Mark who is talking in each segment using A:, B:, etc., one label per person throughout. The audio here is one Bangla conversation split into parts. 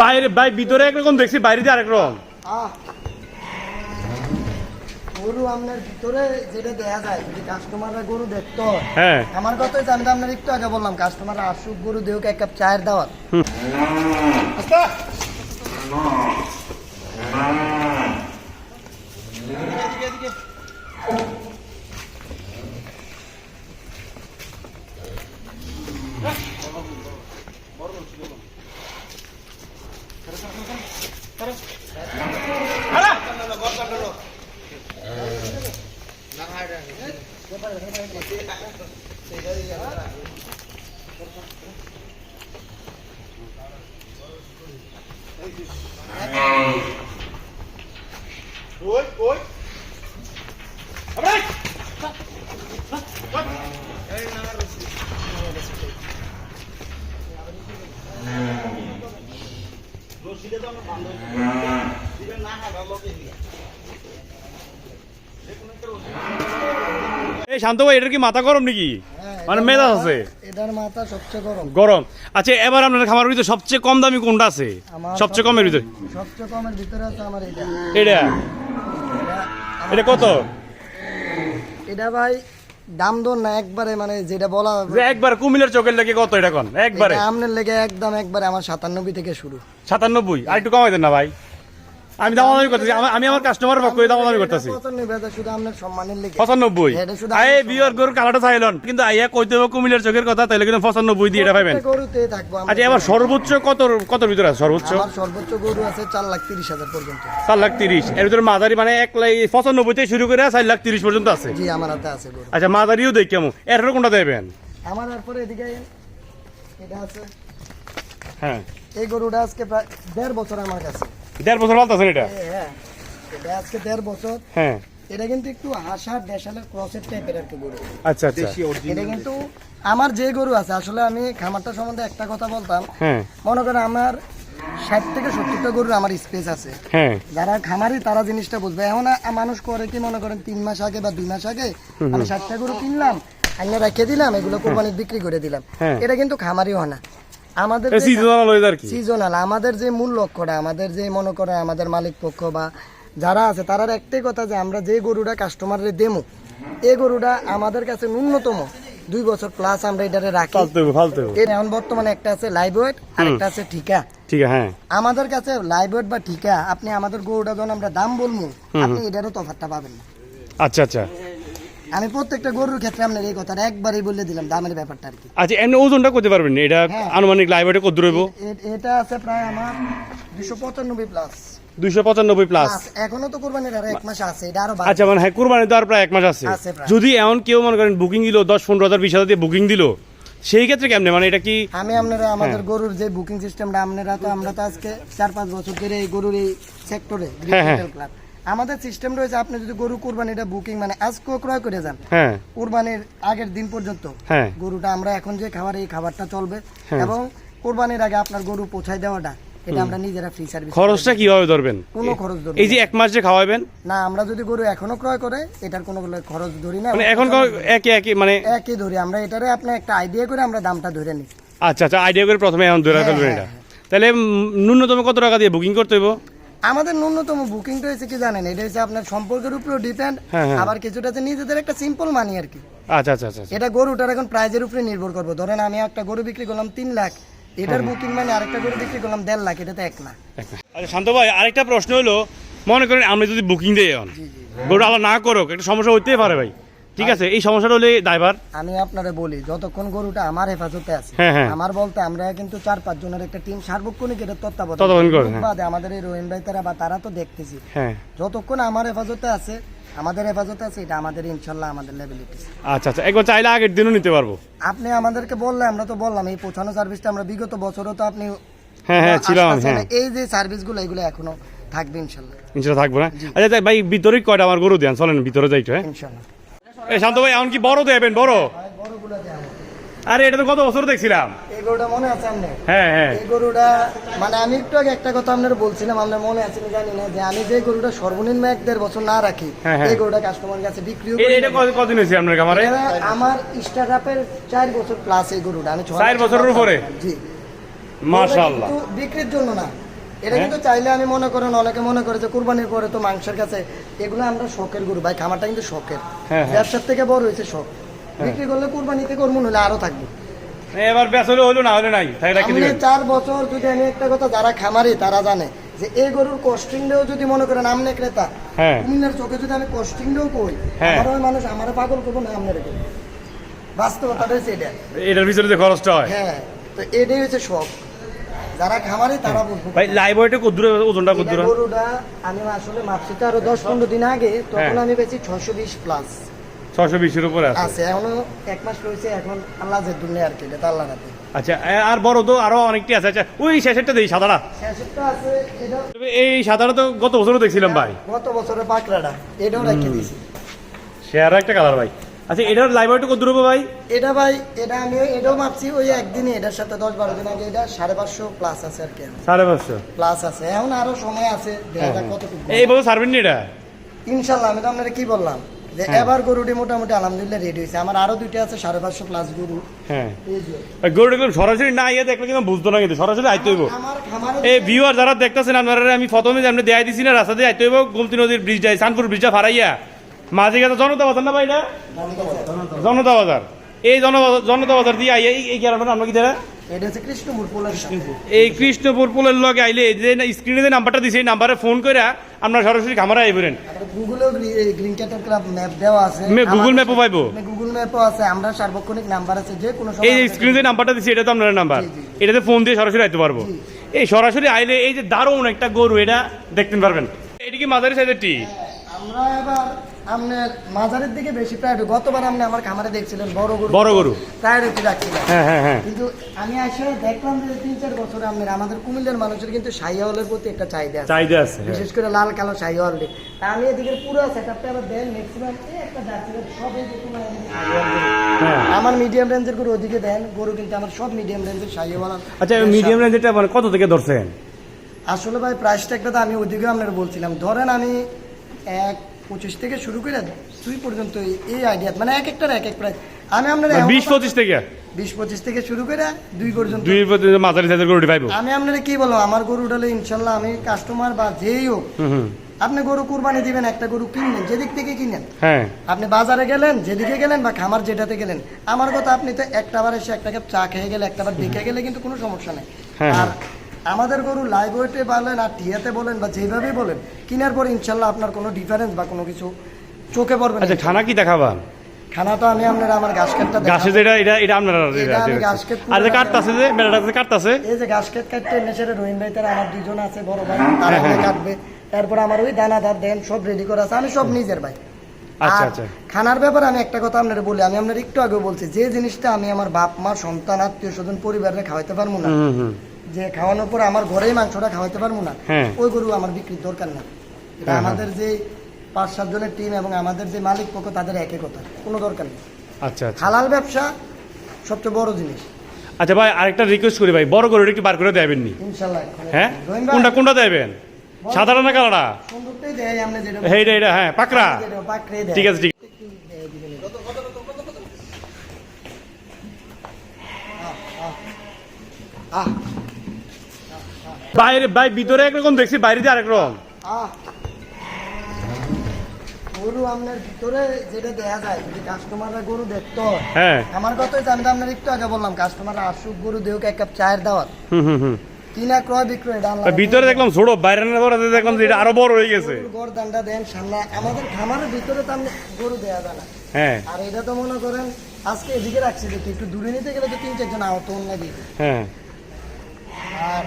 A: বাইরে ভাই ভিতরে একরকম দেখছি বাইরে দিয়ে আরেক রকম।
B: গরু আপনার ভিতরে যেটা দেখা যায় যদি কাস্টমাররা গরু দেখতো
A: হ্যাঁ।
B: আমার কথা হচ্ছে আমি তো আপনার একটু আগে বললাম কাস্টমাররা আসুক গরু দেউক এক কাপ চায়ের দাওয়াত।
A: এই শান্ত ভাই এটার কি মাথা গরম নাকি?
B: হ্যাঁ,
A: মানে মেজাজ আছে?
B: এটার মাথা সবচেয়ে গরম।
A: গরম। আচ্ছা এবার আপনার খামারের ভিতরে সবচেয়ে কম দামি কোনটা আছে? সবচেয়ে কমের ভিতরে?
B: সবচেয়ে কমের ভিতরে আছে আমার এটা
A: এটা
B: এটা
A: এটা কত?
B: এটা ভাই দাম দর না একবারে মানে যেটা বলা
A: একবার কুমিলের চোখের লেগে কত এটা কোন? একবারে।
B: আমনের লেগে একদম একবারে আমার সাতানব্বই থেকে শুরু।
A: সাতানব্বই আর একটু কমাই দেন না ভাই। আমি দামাদামি করতেছি। আমি আমার কাস্টমার পক্ষ দামাদামি করতেছি।
B: পঁচানব্বই।
A: বিয়র কালারটা চাইলন কিন্তু আইয়া কইতে হবে চোখের কথা তাইলে কিন্তু পঁচানব্বই দিয়ে এটা
B: আমরা।
A: আচ্ছা এবার সর্বোচ্চ কত কত ভিতরে আছে? সর্বোচ্চ?
B: সর্বোচ্চ গরু আছে চার লাখ তিরিশ হাজার পর্যন্ত।
A: চার লাখ তিরিশ। এর ভিতরে মাঝারি মানে এক লাখ পঁচানব্বই থেকে শুরু করে চার লাখ তিরিশ পর্যন্ত আছে।
B: জি আমার হাতে আছে
A: আচ্ছা মাঝারিও দেখ কেমন এর কোনটা দেবেন?
B: আমার তারপরে এদিকে এটা আছে।
A: হ্যাঁ।
B: এই গরুটা আজকে প্রায় দেড় বছর আমার কাছে।
A: দেড় বছর বলতেছেন এটা?
B: হ্যাঁ এটা আজকে দেড় বছর।
A: হ্যাঁ।
B: এটা কিন্তু একটু হাসার দেশালের ক্রসের টাইপের একটা গরু।
A: আচ্ছা আচ্ছা।
B: এটা কিন্তু আমার যে গরু আছে আসলে আমি খামারটা সম্বন্ধে একটা কথা বলতাম।
A: হ্যাঁ।
B: মনে করেন আমার ষাট থেকে সত্তরটা গরুর আমার স্পেস আছে।
A: হ্যাঁ।
B: যারা খামারি তারা জিনিসটা বুঝবে। এখন মানুষ করে কি মনে করেন তিন মাস আগে বা দুই মাস আগে আমি ষাটটা গরু কিনলাম আইনে রেখে দিলাম এগুলো কোরবানির বিক্রি করে দিলাম।
A: হ্যাঁ।
B: এটা কিন্তু খামারি হয় না। আমাদের
A: সিজনাল ওয়েদার কি?
B: সিজনাল আমাদের যে মূল লক্ষ্যটা আমাদের যে মনে করে আমাদের মালিক পক্ষ বা যারা আছে তারার একটাই কথা যে আমরা যে গরুটা কাস্টমারের দেমো এই গরুটা আমাদের কাছে ন্যূনতম দুই বছর প্লাস আমরা এটারে রাখি। এখন বর্তমানে একটা আছে লাইভ ওয়েট আর একটা আছে ঠিকা।
A: ঠিক হ্যাঁ।
B: আমাদের কাছে লাইভ ওয়েট বা ঠিকা আপনি আমাদের গরুটা যখন আমরা দাম বলব আপনি এটারও তফাৎটা পাবেন না।
A: আচ্ছা আচ্ছা।
B: আমি প্রত্যেকটা গরুর ক্ষেত্রে আপনার এই কথাটা একবারই বলে দিলাম দামের ব্যাপারটা আর কি।
A: আচ্ছা এমনি ওজনটা করতে পারবেন? না? এটা
B: হ্যাঁ।
A: আনুমানিক লাইব্রেরি কত রইব?
B: এটা আছে প্রায় আমার দুশো পঁচানব্বই প্লাস
A: দুইশো পঁচানব্বই প্লাস
B: এখনও তো কোরবানির আরও এক মাস আছে এটা আরও
A: আচ্ছা মানে হ্যাঁ তো আর প্রায় এক মাস আছে। যদি এমন কেউ মনে করেন বুকিং দিল দশ পনেরো হাজার বিশ হাজার দিয়ে বুকিং দিল সেই ক্ষেত্রে কেমনে? মানে এটা কি
B: আমি আপনারা আমাদের গরুর যে বুকিং সিস্টেমটা আপনারা তো আমরা তো আজকে চার পাঁচ বছর ধরে এই গরুর এই সেক্টরে
A: হ্যাঁ, হ্যাঁ।
B: ক্লাব আমাদের সিস্টেম রয়েছে আপনি যদি গরু কোরবানিটা বুকিং মানে আজকেও ক্রয় করে যান।
A: হ্যাঁ।
B: কোরবানির আগের দিন পর্যন্ত।
A: হ্যাঁ।
B: গরুটা আমরা এখন যে খাবার এই খাবারটা চলবে। এবং কোরবানির আগে আপনার গরু পৌঁছায় দেওয়াটা এটা আমরা নিজেরা ফ্রি সার্ভিস
A: খরচটা কীভাবে ধরবেন?
B: কোনো খরচ ধরি
A: এই যে এক মাস যে খাওয়াবেন?
B: না আমরা যদি গরু এখনও ক্রয় করে এটার কোনো খরচ ধরি না।
A: মানে এখন একে একে মানে
B: একই ধরি। আমরা এটারে আপনি একটা আইডিয়া করে আমরা দামটা ধরে নিই।
A: আচ্ছা আচ্ছা আইডিয়া করে প্রথমে এখন ধরে
B: হ্যাঁ,
A: ফেলবেন
B: হ্যাঁ,
A: এটা। তাহলে ন্যূনতম কত টাকা দিয়ে বুকিং করতে হইব?
B: আমাদের ন্যূনতম বুকিংটা হয়েছে কি জানেন? এটা হচ্ছে আপনার সম্পর্কের উপরেও ডিপেন্ড
A: হ্যাঁ, হ্যাঁ।
B: আবার কিছুটা হচ্ছে নিজেদের একটা সিম্পল মানি আর কি।
A: আচ্ছা আচ্ছা আচ্ছা আচ্ছা।
B: এটা গরুটার এখন প্রাইজের উপরে নির্ভর করব। ধরেন আমি একটা গরু বিক্রি করলাম তিন লাখ এটার বুকিং মানে আরেকটা গরু বিক্রি করলাম দেড় লাখ এটা তো এক লাখ।
A: আচ্ছা শান্ত ভাই আরেকটা প্রশ্ন হলো মনে করেন আমরা যদি বুকিং দিই এখন গরু আলো না করুক একটা সমস্যা হইতেই পারে ভাই। ঠিক আছে এই সমস্যাটা হলে ড্রাইভার
B: আমি আপনারে বলি যতক্ষণ গরুটা আমার হেফাজতে আছে
A: হ্যাঁ, হ্যাঁ।
B: আমার বলতে আমরা কিন্তু চার পাঁচ জনের একটা টিম সার্বক্ষণিক এটা তত্ত্বাবধান
A: করে, হ্যাঁ।
B: আমাদের এই রহিম ভাই তারা বা তারা তো দেখতেছি।
A: হ্যাঁ।
B: যতক্ষণ আমার হেফাজতে আছে আমাদের হেফাজতে আছে এটা আমাদের ইনশাল্লাহ আমাদের লেভেলিটি
A: আচ্ছা আচ্ছা একবার চাইলে আগের দিনও নিতে পারব।
B: আপনি আমাদেরকে বললে আমরা তো বললাম এই পৌঁছানো সার্ভিসটা আমরা বিগত বছরও তো আপনি
A: হ্যাঁ হ্যাঁ ছিলাম হ্যাঁ।
B: এই যে সার্ভিসগুলো এগুলো এখনও থাকবে ইনশাল্লাহ।
A: ইনশাল্লাহ থাকব না? আচ্ছা ভাই ভিতরে কয়টা আমার গরু দেন? চলেন ভিতরে যাই একটু, হ্যাঁ।
B: ইনশাল্লাহ।
A: এই শান্ত ভাই এমন কি বড় দেবেন বড়। আরে এটা তো গত বছর দেখছিলাম।
B: এই গরুটা মনে আছে আপনার?
A: হ্যাঁ হ্যাঁ।
B: এই গরুটা মানে আমি একটু আগে একটা কথা আপনার বলছিলাম আপনার মনে আছে কি জানি না যে আমি যে গরুটা সর্বনিম্ন এক দেড় বছর না রাখি
A: হ্যাঁ, হ্যাঁ।
B: এই গরুটা কাস্টমার কাছে বিক্রিও
A: এটা কতদিন হয়েছে আপনার কামারে
B: এরা আমার চার বছর প্লাস এই গরুটা আমি
A: চার
B: বছর
A: বছরের উপরে?
B: জি।
A: মাশাআল্লাহ।
B: বিক্রির জন্য না। এটা
A: হ্যাঁ?
B: কিন্তু চাইলে আমি মনে করেন অনেকে মনে করে যে কুরবানির পরে তো মাংসের কাছে এগুলো আমরা শখের গরু। ভাই খামারটা কিন্তু শখের।
A: হ্যাঁ, হ্যাঁ।
B: ব্যবসার থেকে বড় হয়েছে শখ। বিক্রি করলে কুরবানিতে করব হলে আরও থাকবে।
A: এবার ব্যাস হলে হলো না হলে নাই দিবেন।
B: চার বছর যদি আমি একটা কথা যারা খামারি তারা জানে যে এই গরুর কস্টিংটাও যদি মনে করেন আমনে ক্রেতা কুমিল্লার চোখে যদি আমি কস্টিংটাও কই। আমার ওই মানুষ আমার পাগল করব না আমনে রেখে। বাস্তবতাটা হচ্ছে এটা।
A: এটার ভিতরে যে খরচটা হয়।
B: হ্যাঁ তো এটাই হচ্ছে শখ। যারা খামারি তারা বুঝবে।
A: ভাই লাইভ ওয়েটে কদ্দুর ওজনটা কদ্দুর
B: গরুটা আমি আসলে মাপছি তো আরও দশ পনেরো দিন আগে তখন
A: হ্যাঁ।
B: আমি বেশি ছশো বিশ প্লাস
A: ছশো বিশের উপরে আছে।
B: আছে এখনও এক মাস রয়েছে এখন আল্লাহ যে দুনিয়া আর কি এটা আল্লাহ রাতে
A: আচ্ছা আর বড় তো আরও অনেকটি আছে। আচ্ছা ওই শেষেরটা দেই সাদাটা।
B: শেষেরটা আছে এটা
A: এই সাদাটা তো গত বছরও দেখছিলাম ভাই।
B: গত বছরের পাকড়াটা এটাও রেখে দিয়েছি
A: আরও একটা কালার ভাই। আচ্ছা এটার লাইভ ওয়েটে কদ্দুর হবে ভাই?
B: এটা ভাই এটা আমি এটাও মাপছি ওই একদিনই এটার সাথে দশ বারো দিন আগে এটা সাড়ে পাঁচশো প্লাস আছে আর কি
A: সাড়ে পাঁচশো?
B: প্লাস আছে এখন আরও সময় আছে কতটুকু
A: এই বছর ছাড়বেন নি এটা?
B: ইনশাল্লাহ আমি তো আপনারা কি বললাম যে
A: হ্যাঁ।
B: এবার গরুটি মোটামুটি আলহামদুলিল্লাহ রেডি হয়েছে। আমার আরও দুইটা আছে সাড়ে পাঁচশো প্লাস গরু।
A: হ্যাঁ। গরুটা একদম সরাসরি না দেখলে কিন্তু বুঝতো না কিন্তু সরাসরি আইতে হইব। এই ভিউয়ার যারা দেখতেছেন আপনারা আমি প্রথমে আপনি দেয়াই দিছি না রাস্তা দিয়ে আইতে হইব গোমতি নদীর ব্রিজ যায় সানপুর ব্রিজটা ফারাইয়া মাঝে গেছে জনতা বাজার না ভাই এটা জনতা বাজার। এই জন জনতা বাজার দিয়ে আইয়া এই- গ্রামের আমরা কি
B: সাথে।
A: এই কৃষ্ণপুর পুলের লগে আইলে যে স্ক্রিনে যে নাম্বারটা দিছে এই নাম্বারে ফোন করে আপনারা সরাসরি খামারে ও পাইবো?
B: গুগল ম্যাপও আছে। আমরা সার্বক্ষণিক নাম্বার আছে যে কোনো
A: এই যে স্ক্রিনে যে নাম্বারটা দিছে এটা তো আপনার নাম্বার। এটাতে ফোন দিয়ে সরাসরি আইতে পারব। এই সরাসরি আইলে এই যে দারুণ একটা গরু এটা দেখতে পারবেন। এটা কি মাঝারি সাইজের টি?
B: আমরা এবার আপনার মাজারের দিকে বেশি প্রায়োরিটি গতবার আপনি আমার খামারে দেখছিলেন বড় গরু।
A: বড় গরু।
B: প্রায়োরিটি রাখছিলেন
A: হ্যাঁ হ্যাঁ হ্যাঁ।
B: কিন্তু আমি আসলে দেখলাম যে তিন চার বছরে আপনার আমাদের কুমিল্লার মানুষের কিন্তু শাহিওয়ালের প্রতি একটা চাহিদা আছে।
A: চাহিদা আছে।
B: বিশেষ করে লাল কালো শাহিওয়াল তা আমি এদিকে পুরো সেটআপটা আবার দেন ম্যাক্সিমাম একটা জার্সি সব এই যে তোমার এদিকে শাহিওয়াল
A: হ্যাঁ।
B: আমার মিডিয়াম রেঞ্জের গরু ওদিকে দেন গরু কিন্তু আমার সব মিডিয়াম রেঞ্জের শাহিওয়াল
A: আচ্ছা মিডিয়াম রেঞ্জেরটা মানে কত থেকে ধরছেন?
B: আসলে ভাই প্রাইসটা একটা তো আমি ওদিকে আপনার বলছিলাম। ধরেন আমি এক পঁচিশ থেকে শুরু করে দুই পর্যন্ত এই- আইডিয়া মানে এক একটার এক এক প্রাইস আমি আপনার
A: মানে বিশ পঁচিশ থেকে?
B: বিশ পঁচিশ থেকে শুরু করে দুই পর্যন্ত।
A: দুই পর্যন্ত মাঝারি সাইজের গরুটি পাইবো
B: আমি আপনারা কি বলব আমার গরু উঠালে ইনশাল্লাহ আমি কাস্টমার বা যেই হোক আপনি গরু কুরবানি দিবেন একটা গরু কিনলেন যেদিক থেকে কিনেন।
A: হ্যাঁ।
B: আপনি বাজারে গেলেন যেদিকে গেলেন বা খামার যেটাতে গেলেন আমার কথা আপনি তো একটা বার এসে একটা কাপ চা খেয়ে গেলে একটা বার দেখে গেলে কিন্তু কোনো সমস্যা নেই।
A: হ্যাঁ,
B: আর আমাদের গরু লাইভ ওয়েটে বলেন আর টিয়াতে বলেন বা যেভাবেই বলেন কেনার পর ইনশাল্লাহ আপনার কোনো ডিফারেন্স বা কোনো কিছু চোখে পড়বে না।
A: আচ্ছা খানা কি দেখাবা?
B: খানা তো আমি আপনার আমার ঘাস কাটটা
A: গাছে যেটা এটা এটা আপনার
B: এটা আমি কেট
A: আর যে কাটতাছে যে মেলাটাতে কাটতাছে
B: এই যে ঘাস কেট কাটতে রহিম ভাই তারা আমার দুজন আছে বড় ভাই তারা কাটবে। তারপর আমার ওই দেন সব রেডি করা আছে। আমি সব নিজের ভাই।
A: আচ্ছা আচ্ছা।
B: খানার ব্যাপারে আমি একটা কথা আপনার বলি আমি আপনার একটু আগে বলছি যে জিনিসটা আমি আমার বাপ মা সন্তান আত্মীয় স্বজন পরিবারে খাওয়াইতে পারব না যে খাওয়ানোর পর আমার ঘরেই মাংসটা খাওয়াইতে পারব না
A: হ্যাঁ।
B: ওই গরু আমার বিক্রির দরকার না। এটা
A: হ্যাঁ,
B: আমাদের যে পাঁচ সাত জনের টিম এবং আমাদের যে মালিক পক্ষ তাদের একই কথা কোনো দরকার নেই।
A: আচ্ছা আচ্ছা।
B: হালাল ব্যবসা সবচেয়ে বড় জিনিস।
A: আচ্ছা ভাই আরেকটা রিকোয়েস্ট করি ভাই বড় গরুটা একটু বার করে দেবেন নি?
B: ইনশাল্লাহ
A: হ্যাঁ? কোনটা কোনটা দেবেন? সাধারণ না কালারা
B: সুন্দরটাই দেয় আপনি যেটা
A: হ্যাঁ এটা হ্যাঁ পাকড়ে। ঠিক আছে ঠিক।
B: আহ,
A: বাইরে ভাই ভিতরে একরকম দেখছি বাইরে দিয়ে আরেক রকম।
B: গরু আপনার ভিতরে যেটা দেয়া যায় যদি কাস্টমাররা গরু দেখতো
A: হ্যাঁ।
B: আমার কথা আমি তো আপনার একটু আগে বললাম কাস্টমাররা আসুক গরু দেউক এক কাপ চায়ের দাওয়াত।
A: হুম হুম হুম।
B: কিনা ক্রয় বিক্রয় এটা
A: ভিতরে দেখলাম ছোট বাইরে না দেখলাম যে এটা আরও বড় হয়ে গেছে।
B: দেন সামনে আমাদের খামারের ভিতরে তো আপনি গরু দেয়া যায় না।
A: হ্যাঁ।
B: আর এটা তো মনে করেন আজকে এদিকে রাখছি দেখি একটু দূরে নিতে গেলে তো তিন চারজন আহত অন্য দিকে
A: হ্যাঁ।
B: আর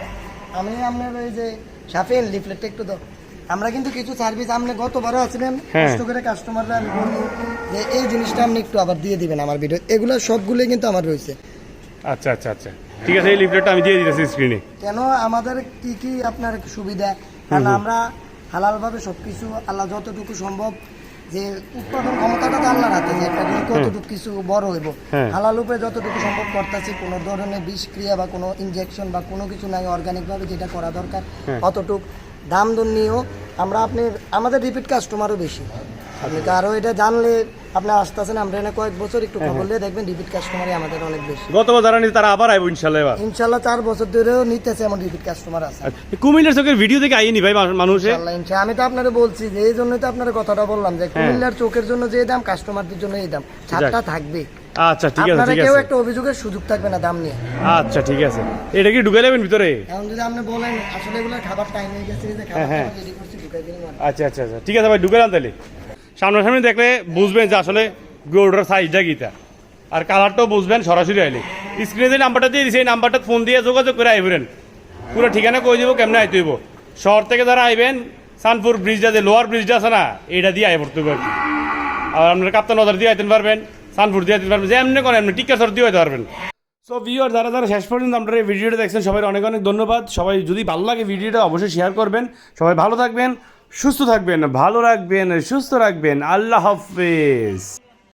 B: আমি আপনার ওই যে সাফিন লিফলেটটা একটু দাও। আমরা কিন্তু কিছু সার্ভিস আপনি গতবারও আছিলেন
A: হ্যাঁ।
B: কষ্ট করে কাস্টমাররা আমি বলব যে এই জিনিসটা আপনি একটু আবার দিয়ে দিবেন আমার ভিডিও এগুলো সবগুলোই কিন্তু আমার রয়েছে।
A: আচ্ছা আচ্ছা আচ্ছা। ঠিক আছে এই লিফলেটটা আমি দিয়ে দিতেছি স্ক্রিনে
B: কেন আমাদের কি কি আপনার সুবিধা? কারণ আমরা হালালভাবে সবকিছু আল্লাহ যতটুকু সম্ভব যে উৎপাদন ক্ষমতাটা তো আল্লাহর হাতে যে একটা গরু কতটুকু কিছু বড় হইব
A: হ্যাঁ।
B: হালাল উপরে যতটুকু সম্ভব করতেছি কোনো ধরনের বিষক্রিয়া বা কোনো ইনজেকশন বা কোনো কিছু নাই অর্গানিকভাবে যেটা করা দরকার
A: হ্যাঁ।
B: অতটুক দাম দর নিয়েও আমরা আপনি আমাদের রিপিট কাস্টমারও বেশি আপনি তো আরও এটা জানলে আপনি আসতেছেন আমরা এখানে কয়েক বছর একটু খবর নিয়ে দেখবেন রিপিট কাস্টমারই আমাদের অনেক বেশি।
A: গতবার যারা নিতে তারা আবার আইব ইনশাল্লাহ এবার।
B: ইনশাল্লাহ চার বছর ধরেও নিতেছে এমন রিপিট কাস্টমার আছে।
A: আচ্ছা, কুমিল্লার চোখের ভিডিও দেখে আইনি ভাই মানুষে?
B: ইনশাল্লাহ, ইনশাল্লাহ। আমি তো আপনারা বলছি যে এই জন্যই তো আপনার কথাটা বললাম যে কুমিল্লার চোখের জন্য যে দাম কাস্টমারদের জন্য এই দাম। ছাড়টা থাকবে
A: আচ্ছা ঠিক আছে
B: আপনারা
A: ঠিক
B: কেউ একটা অভিযোগের সুযোগ থাকবে না দাম নিয়ে।
A: আচ্ছা ঠিক আছে। এটা কি ঢুকে নেবেন ভিতরে?
B: এখন যদি আপনি বলেন আসলে এগুলো খাবার টাইম হয়ে গেছে যে খাবার
A: হ্যাঁ।
B: রেডি করছি ঢুকাই দিন
A: আচ্ছা আচ্ছা আচ্ছা। ঠিক আছে ভাই ঢুকে তাহলে। সামনাসামনি দেখলে বুঝবেন যে আসলে গরুটার সাইজটা গীতা আর কালারটাও বুঝবেন, সরাসরি আইলে। স্ক্রিনে যে নাম্বারটা দিয়ে দিছে, এই নাম্বারটা ফোন দিয়ে যোগাযোগ করে আইবেন। পুরো ঠিকানা কই দিব, কেমনে আইতে হইব? শহর থেকে যারা আইবেন, সানপুর ব্রিজটা যে লোয়ার ব্রিজটা আছে না, এইটা দিয়ে আই পড়তে আর আপনার কাপ্তান নজর দিয়ে আইতে পারবেন, সানপুর দিয়ে আইতে পারবেন, যে এমনি করেন এমনি টিকা সর দিয়ে আইতে পারবেন। সো ভিউয়ার যারা যারা শেষ পর্যন্ত আপনারা এই ভিডিওটা দেখছেন সবাই অনেক অনেক ধন্যবাদ। সবাই যদি ভালো লাগে ভিডিওটা অবশ্যই শেয়ার করবেন। সবাই ভালো থাকবেন। সুস্থ থাকবেন ভালো রাখবেন সুস্থ রাখবেন। আল্লাহ হাফেজ।